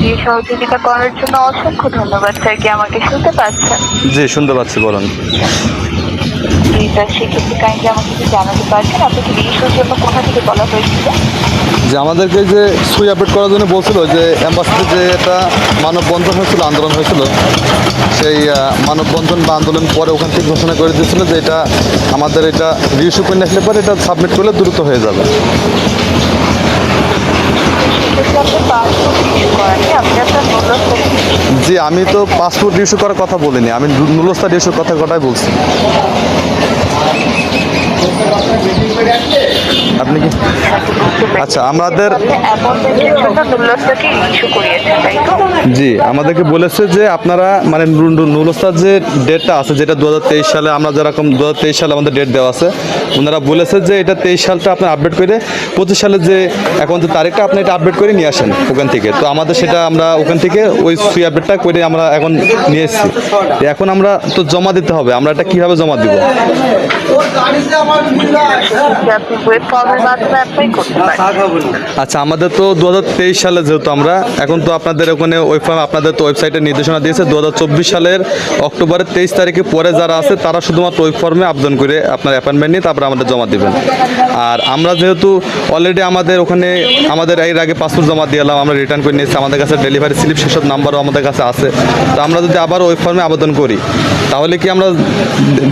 দিয়ে সহযোগিতা করার জন্য অসংখ্য ধন্যবাদ স্যার কি আমাকে শুনতে পাচ্ছেন? জি শুনতে পাচ্ছি বলুন। জি স্যার সেক্ষেত্রে কাইন্ডলি আমাকে কি জানাতে পারছেন আপনাকে রিইস্যুর জন্য কোথা থেকে বলা হয়েছিল? যে আমাদেরকে যে সুই আপডেট করার জন্য বলছিল যে অ্যাম্বাসিতে যে একটা মানববন্ধন হয়েছিল আন্দোলন হয়েছিল সেই মানববন্ধন বা আন্দোলন পরে ওখান থেকে ঘোষণা করে দিয়েছিল যে এটা আমাদের এটা করে আসলে পরে এটা সাবমিট করলে দ্রুত হয়ে যাবে। জি আমি তো পাসপোর্ট ইস্যু করার কথা বলিনি। আমি নুলস্তার ইস্যুর কথা কথাই বলছি। আপনি কি? আচ্ছা আমাদের জি আমাদেরকে বলেছে যে আপনারা মানে নুলস্তার যে ডেটটা আছে যেটা দু হাজার তেইশ সালে আমরা যেরকম দু হাজার তেইশ সালে আমাদের ডেট দেওয়া আছে ওনারা বলেছে যে এটা তেইশ সালটা আপনি আপডেট করে পঁচিশ সালের যে এখন যে তারিখটা আপনি এটা আপডেট করে নিয়ে আসেন ওখান থেকে। তো আমাদের সেটা আমরা ওখান থেকে ওই সুই আপডেটটা করে আমরা এখন নিয়ে এসেছি। এখন আমরা তো জমা দিতে হবে আমরা এটা কীভাবে জমা দিব? আচ্ছা আমাদের তো দু হাজার তেইশ সালে যেহেতু আমরা, এখন তো আপনাদের ওখানে আপনাদের তো ওয়েবসাইটে নির্দেশনা দিয়েছে, দুহাজার চব্বিশ সালের অক্টোবরের তেইশ তারিখে পরে যারা আছে, তারা শুধুমাত্র ওই ফর্মে আবেদন করে আপনার অ্যাপয়েন্টমেন্ট নিয়ে তারপরে আমাদের জমা দিবেন। আর আমরা যেহেতু অলরেডি আমাদের ওখানে, আমাদের এর আগে পাসপোর্ট জমা দিয়ে এলাম, আমরা রিটার্ন করে নিয়েছি, আমাদের কাছে ডেলিভারি স্লিপ সেসব নাম্বারও আমাদের কাছে আছে। তো আমরা যদি আবার ওই ফর্মে আবেদন করি, তাহলে কি আমরা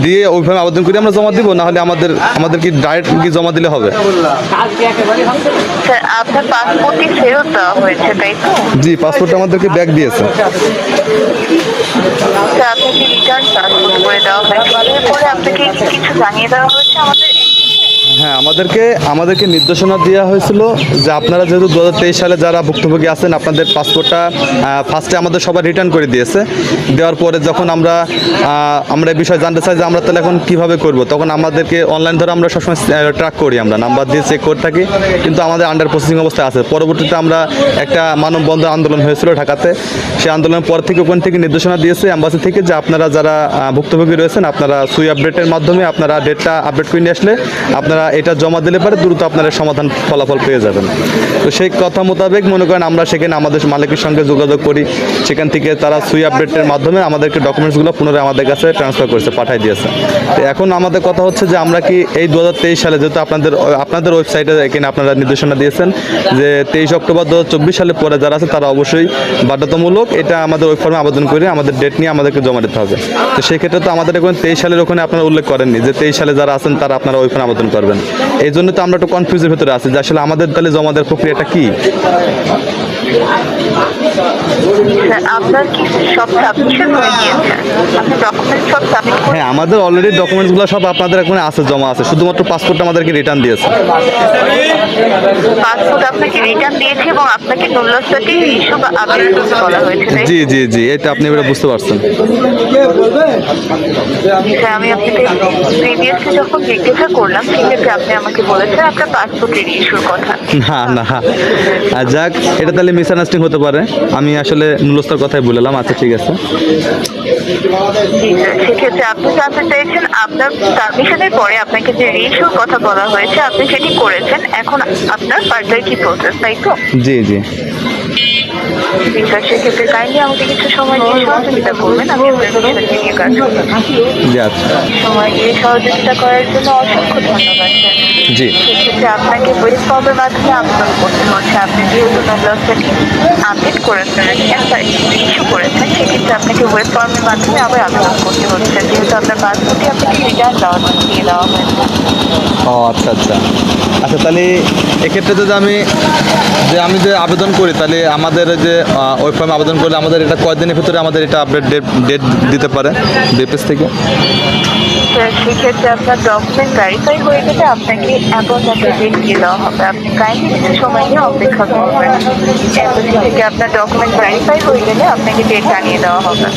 দিয়ে ওই ফর্মে আবেদন করি আমরা জমা দিব? না হলে আমাদের আমাদের কি ডাইরেক্ট কি জমা দিলে হবে? স্যার আপনার পাসপোর্টটি ফেরত দেওয়া হয়েছে তাই তো? জি পাসপোর্ট আমাদেরকে ব্যাক দিয়েছে। স্যার আপনাকে রিটার্ন পাসপোর্ট করে দেওয়া হয়েছে? এরপরে আপনাকে কিছু জানিয়ে দেওয়া হয়েছে আমাদের? হ্যাঁ আমাদেরকে আমাদেরকে নির্দেশনা দেওয়া হয়েছিল যে আপনারা যেহেতু দু হাজার তেইশ সালে যারা ভুক্তভোগী আছেন, আপনাদের পাসপোর্টটা ফার্স্টে আমাদের সবাই রিটার্ন করে দিয়েছে। দেওয়ার পরে যখন আমরা আমরা এই বিষয়ে জানতে চাই যে আমরা তাহলে এখন কীভাবে করব, তখন আমাদেরকে অনলাইন ধরে আমরা সবসময় ট্র্যাক করি আমরা নাম্বার দিয়ে চেক করে থাকি। কিন্তু আমাদের আন্ডার প্রসেসিং অবস্থায় আছে। পরবর্তীতে আমরা একটা মানববন্ধন আন্দোলন হয়েছিল ঢাকাতে। সেই আন্দোলনের পর থেকে, ওখান থেকে নির্দেশনা দিয়েছে অ্যাম্বাসি থেকে যে আপনারা যারা ভুক্তভোগী রয়েছেন, আপনারা সুই আপডেটের মাধ্যমে আপনারা ডেটটা আপডেট করে নিয়ে আসলে আপনারা এটা জমা দিলে পরে দ্রুত আপনারা সমাধান ফলাফল পেয়ে যাবেন। তো সেই কথা মোতাবেক মনে করেন আমরা সেখানে আমাদের মালিকের সঙ্গে যোগাযোগ করি। সেখান থেকে তারা সুই আপডেটের মাধ্যমে আমাদেরকে ডকুমেন্টসগুলো পুনরায় আমাদের কাছে ট্রান্সফার করেছে, পাঠিয়ে দিয়েছে। তো এখন আমাদের কথা হচ্ছে যে আমরা কি এই দু হাজার তেইশ সালে যেহেতু আপনাদের আপনাদের ওয়েবসাইটে এখানে আপনারা নির্দেশনা দিয়েছেন যে তেইশ অক্টোবর দু হাজার চব্বিশ সালে পরে যারা আছে তারা অবশ্যই বাধ্যতামূলক এটা আমাদের ওই ফর্মে আবেদন করে আমাদের ডেট নিয়ে আমাদেরকে জমা দিতে হবে। তো সেক্ষেত্রে তো আমাদের এখন তেইশ সালের ওখানে আপনারা উল্লেখ করেননি যে তেইশ সালে যারা আছেন তারা আপনারা ওই ফর্মে আবেদন করবেন। এই জন্য তো আমরা একটু কনফিউজের ভেতরে আছি যে আসলে আমাদের তাহলে জমা দেওয়ার প্রক্রিয়াটা কি? আপনার কি সব সাবমিশন হয়ে গিয়েছে? আপনি ডকুমেন্ট সব সাবমিট হ্যাঁ আমাদের অলরেডি ডকুমেন্টসগুলো সব আপনাদের এখানে আছে জমা আছে। শুধুমাত্র পাসপোর্ট আমাদেরকে রিটার্ন দিয়েছে। পাসপোর্ট আপনাকে রিটার্ন দিয়েছে এবং আপনাকে ইস্যু বা বলা হয়েছে জি জি জি এটা আপনি এবারে বুঝতে পারছেন। স্যার আমি আপনাকে প্রিভিয়াসলি যখন জিজ্ঞাসা করলাম সেক্ষেত্রে আপনি আমাকে বলেছেন আপনার পাসপোর্টের ইস্যুর কথা। না না। আর যাক এটা তাহলে মিসআন্ডারস্ট্যান্ডিং হতে পারে। আমি আসলে নুলস্তার কথাই বললাম আচ্ছা ঠিক আছে। স্যার সেক্ষেত্রে আপনি জানতে চাইছেন আপনার সাবমিশনের পরে আপনাকে যে রিইস্যুর কথা বলা হয়েছে আপনি সেটি করেছেন। এখন আপনার ফার্দার কি প্রসেস তাই তো? জি জি। জি স্যার সেক্ষেত্রে কাইন্ডলি আমাকে কিছু সময় দিয়ে সহযোগিতা করবেন। আমি আপনার বিষয়টি নিয়ে কাজ করব। জি আচ্ছা। সময় দিয়ে সহযোগিতা করার জন্য অসংখ্য ধন্যবাদ জি। সেক্ষেত্রে আপনাকে ওয়েব ফর্মের মাধ্যমে আবেদন করতে হচ্ছে আপনি যেহেতু নম্বরটাকে আপডেট করেছেন ইস্যু করেছেন সেক্ষেত্রে আপনাকে ওয়েব ফর্মের মাধ্যমে আবার আবেদন করতে হচ্ছে যেহেতু আপনার পাসপোর্টে আপনাকে রিটার্ন দেওয়া দিয়ে দেওয়া হয়েছে। ও আচ্ছা আচ্ছা। আচ্ছা তাহলে এক্ষেত্রে যদি আমি যে আমি যে আবেদন করি তাহলে আমাদের যে আহ, ওই ফর্মে আবেদন করলে আমাদের এটা কয়দিনের ভিতরে আমাদের এটা আপডেট ডেট ডেট দিতে পারে? বেপেস থেকে? সেক্ষেত্রে আপনার ডকুমেন্ট ভেরিফাই হয়ে গেলে আপনাকে অ্যাপয়েন্টমেন্টের ডেট দিয়ে দেওয়া হবে। আপনি কাইন্ডলি কিছু সময় নিয়ে অপেক্ষা করবেন। এম্বাসি থেকে আপনার ডকুমেন্ট ভেরিফাই হয়ে গেলে আপনাকে ডেট জানিয়ে দেওয়া হবে।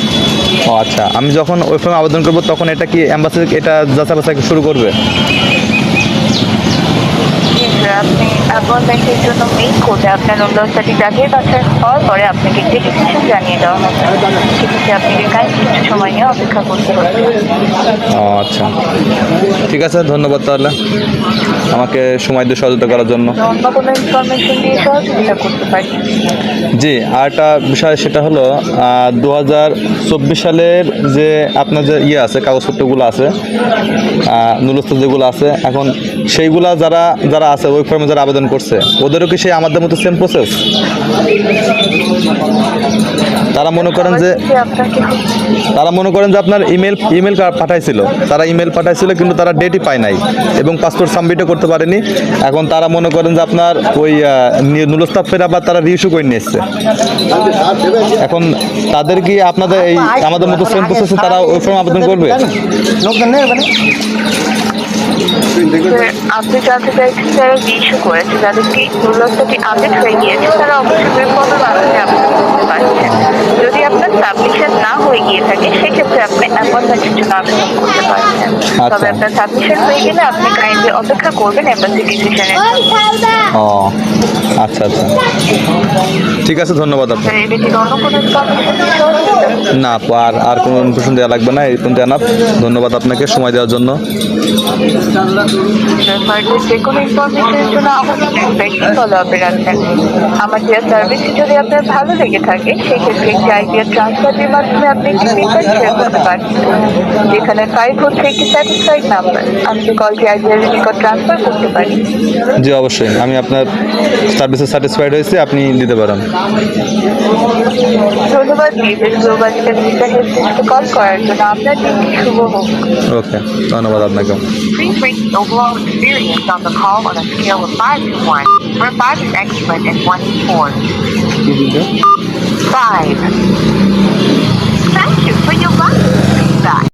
ও আচ্ছা আমি যখন ওই ফর্মে আবেদন করব তখন এটা কি অ্যাম্বাসি এটা যাচাই বাছাই শুরু করবে? আপনি অ্যাপয়েন্টমেন্টের জন্য মেইল আপনার বাছাই হওয়ার পরে আপনাকে একটি ডিসিশন জানিয়ে দেওয়া হবে। সেক্ষেত্রে আপনাকে কাইন্ডলি কিছু সময় নিয়ে অপেক্ষা করতে হবে ও আচ্ছা। ঠিক আছে ধন্যবাদ তাহলে। আমাকে সময় দিয়ে সহযোগিতা করার জন্য। অন্য কোনো ইনফরমেশন দিয়ে সহযোগিতা করতে পারি। জি আর একটা বিষয় সেটা হলো দু হাজার চব্বিশ সালের যে আপনার যে ইয়ে আছে কাগজপত্রগুলো আছে নুলস্থ যেগুলো আছে এখন সেইগুলা যারা যারা আছে ওই ফর্মে যারা আবেদন করছে ওদেরও কি সেই আমাদের মতো সেম প্রসেস তারা মনে করেন যে যে তারা মনে করেন যে আপনার ইমেল ইমেল পাঠাইছিল। তারা ইমেল পাঠাইছিল কিন্তু তারা ডেটই পায় নাই এবং পাসপোর্ট সাবমিটও করতে পারেনি। এখন তারা মনে করেন যে আপনার ওই নুলস্তাব ফের আবার তারা রিইস্যু করে নিয়ে এসছে। এখন তাদের কি আপনাদের এই আমাদের মতো সেম প্রসেসে তারা ওই ফর্ম আবেদন করবে? আপনি জানতে চাইছেন যারা ইস্যু করেছে, যাদেরকে মূল্যটি আপডেট হয়ে গিয়েছে, তারা অবশ্যই বিপদের মাধ্যমে আপনি করতে পারছেন যদি আপনার সাবমিশন না হয়ে গিয়ে থাকে, সেক্ষেত্রে আপনি অ্যাপয়েন্টমেন্টের জন্য আবেদন করতে আচ্ছা। তবে আপনার সাবমিশন হয়ে গেলে আপনি কাইন্ডলি অপেক্ষা করবেন এম্বাসি ডিসিশনের ও আচ্ছা আচ্ছা। ঠিক আছে ধন্যবাদ আপনার না আর আর কোনো ইনফরমেশন দেওয়া লাগবে না এই পর্যন্ত এনাফ ধন্যবাদ আপনাকে সময় দেওয়ার জন্য। যে কোনো ইনফরমেশনের জন্য আমাদের ব্যক্তি ফলো আপে রাখবেন। আমার দেওয়া সার্ভিস যদি আপনার ভালো লেগে থাকে সেক্ষেত্রে একটি আইডিয়া ট্রান্সফারের মাধ্যমে আপনি একটি শেয়ার করতে পারেন। যেখানে ফাইভ হচ্ছে একটি স্যাটিসফাইড নাম্বার আমি যে কলটি আইডিয়ার নিকট ট্রান্সফার করতে পারি? জি অবশ্যই। আমি আপনার সার্ভিসে স্যাটিসফাইড হয়েছি আপনি দিতে পারেন। ধন্যবাদ বিজেস গ্লোবাল টেলিভিশন হেল্পডেস্কে কল করার জন্য। আপনার দিনটি শুভ হোক। ওকে ধন্যবাদ আপনাকে Please rate the overall experience on the call on a scale of 5 to 1, where 5 is excellent and 1 is poor. 5. Thank you for your valuable feedback.